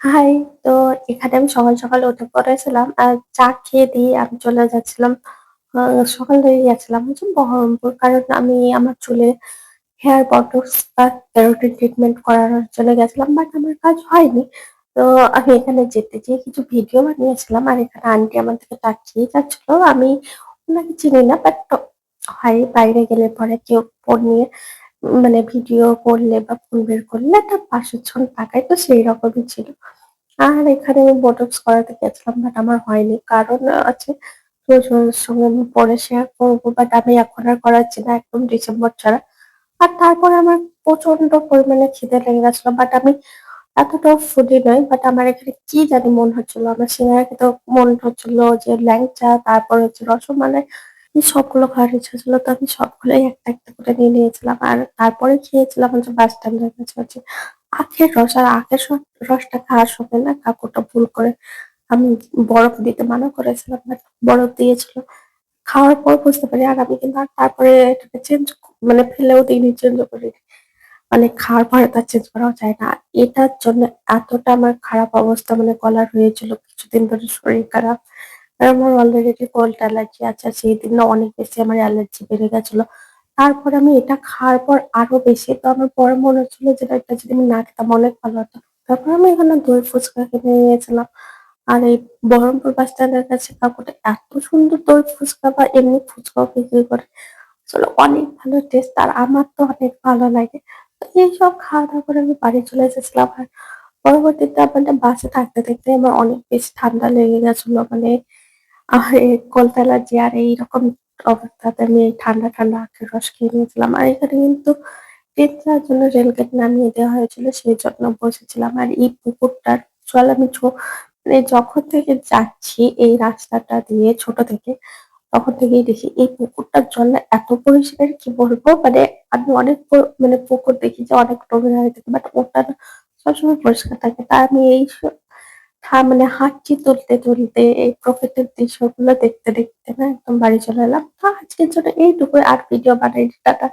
High! তো এখানে আমি সকাল, সকাল উঠে পড়েছিলাম। আর চা খেয়ে দিয়ে আমি চলে যাচ্ছিলাম সকাল হয়ে গেছিলাম বহরমপুর। কারণ আমি আমার চুলে হেয়ার বটক্স বা কেরাটিন ট্রিটমেন্ট করানোর জন্য গেছিলাম। বাট আমার কাজ হয়নি। তো আমি এখানে যেতে যেয়ে কিছু ভিডিও বানিয়েছিলাম। আর এখানে আন্টি আমার দিকে তাকিয়েই যাচ্ছিল। আমি ওনাকে চিনি না। বাট হয় বাইরে গেলে পরে কেউ ফোন নিয়ে মানে ভিডিও করলে বা ফোন বের করলে তার একটা পারসেপশন তাকায় তো সেই রকমই ছিল। আর এখানে আমি বোটক্স করাতে গেছিলাম বাট আমার হয়নি। কারণ আছে সঙ্গে আমি পরে শেয়ার করব বাট আমি এখন আর করাচ্ছি না একদম ডিসেম্বর ছাড়া। আর তারপরে আমার প্রচণ্ড পরিমাণে খিদে লেগে গেছিল বাট আমি এতটাও ফুডি নয় বাট আমার এখানে কি জানি মনে হচ্ছিল। আমার সিঙ্গারা খেতে মন হচ্ছিল যে ল্যাংচা, তারপর হচ্ছে রসমালাই সবগুলো খাওয়ার ইচ্ছা ছিল। তো আমি সবগুলোই একটা, একটা করে নিয়ে নিয়েছিলাম। আর তারপরে খেয়েছিলাম হচ্ছে বাস স্ট্যান্ডের কাছে হচ্ছে আখের রস। আর আখের রসটা খাওয়ার সময় না কাকুটা ভুল করে আমি বরফ দিতে মানা করেছিলাম। বাট বরফ দিয়েছিল। খাওয়ার পর বুঝতে পারি আর আমি কিন্তু আর তারপরে এটাকে চেঞ্জ মানে ফেলেও দিইনি, চেঞ্জও করিনি। মানে খাওয়ার পরে তার চেঞ্জ করাও যায় না। এটার জন্য এতটা আমার খারাপ অবস্থা মানে গলার হয়েছিল কিছুদিন ধরে শরীর খারাপ। আর আমার অলরেডি কোল্ড অ্যালার্জি আছে। আর সেইদিন না অনেক বেশি আমার অ্যালার্জি বেড়ে গেছিল। তারপর আমি এটা খাওয়ার পর আরও বেশি তো আমার পরে মনে হচ্ছিল যে এটা যদি আমি না খেতাম অনেক ভালো হতো। তারপর আমি এখানে দই ফুচকা কিনে নিয়েছিলাম। আর এই বহরমপুর বাস স্ট্যান্ডের কাছে কাকুটা এত সুন্দর দই ফুচকা বা এমনি ফুচকাও বিক্রি করে। আসলে অনেক ভালো টেস্ট আর আমার তো অনেক ভালো লাগে। তো এইসব খাওয়া-দাওয়া করে আমি বাড়ি চলে এসেছিলাম। আর পরবর্তীতে মানে বাসে থাকতে, থাকতে আমার অনেক বেশি ঠান্ডা লেগে গেছিল মানে আর কোল্ড অ্যালার্জি আর এইরকম অবস্থাতে আমি এই ঠান্ডা, ঠান্ডা আখের রস খেয়ে নিয়েছিলাম। আর এখানে কিন্তু ট্রেন জন্য রেলগেট নামিয়ে দেওয়া হয়েছিল সেই জন্য বসেছিলাম। আর এই পুকুরটার জল আমি মানে যখন থেকে যাচ্ছি এই রাস্তাটা দিয়ে ছোট থেকে, তখন থেকেই দেখি এই পুকুরটার জল এত পরিষ্কার কি বলব? মানে আমি অনেক মানে পুকুর দেখি যে অনেক নোংরা থাকে বাট ওটা সবসময় পরিষ্কার থাকে। তা আমি এই মানে হাঁটছি তুলতে, তুলতে এই প্রকৃতির দৃশ্যগুলো দেখতে, দেখতে না একদম বাড়ি চলে এলাম। আজকের জন্য এইটুকু আর ভিডিও বানাই টাটা।